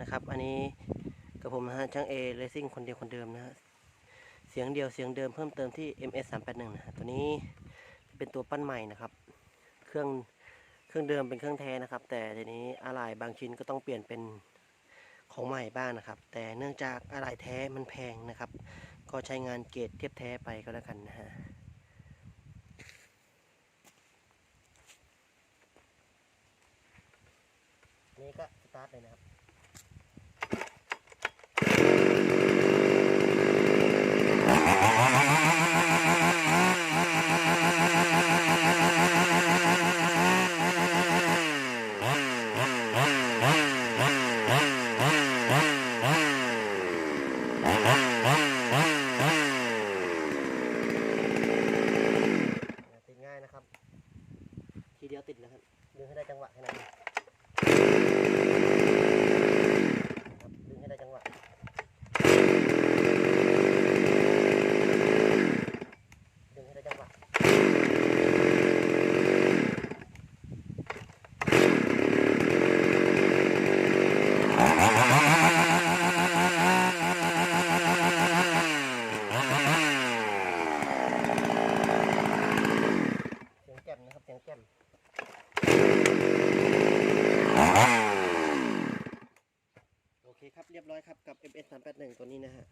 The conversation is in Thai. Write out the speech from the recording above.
นะครับ อันนี้กับผมนะฮะช่างเอเลซิ่งคนเดียวคนเดิมนะฮะเสียงเดียวเสียงเดิมเพิ่มเติมที่ MS 3 8 1นะฮะตัวนี้เป็นตัวปั้นใหม่นะครับ เครื่องเครื่องเดิมเป็นเครื่องแท้นะครับ แต่ทีนี้อะไหล่บางชิ้นก็ต้องเปลี่ยนเป็นของใหม่บ้างนะครับ แต่เนื่องจากอะไหล่แท้มันแพงนะครับ ก็ใช้งานเกรดเทียบแท้ไปก็แล้วกันนะฮะนี่ก็สตาร์ทเลยนะครับ ติดง่ายนะครับ ทีเดียวติดนะครับดึงให้ได้จังหวะแค่นั้นเองครับดึงให้ได้จังหวะดึงให้ได้จังหวะเสียงแจ่มนะครับเสียงแจ่มโอ เคครับเรียบร้อยครับกับ MS 3 8 1ตัวนี้นะฮะ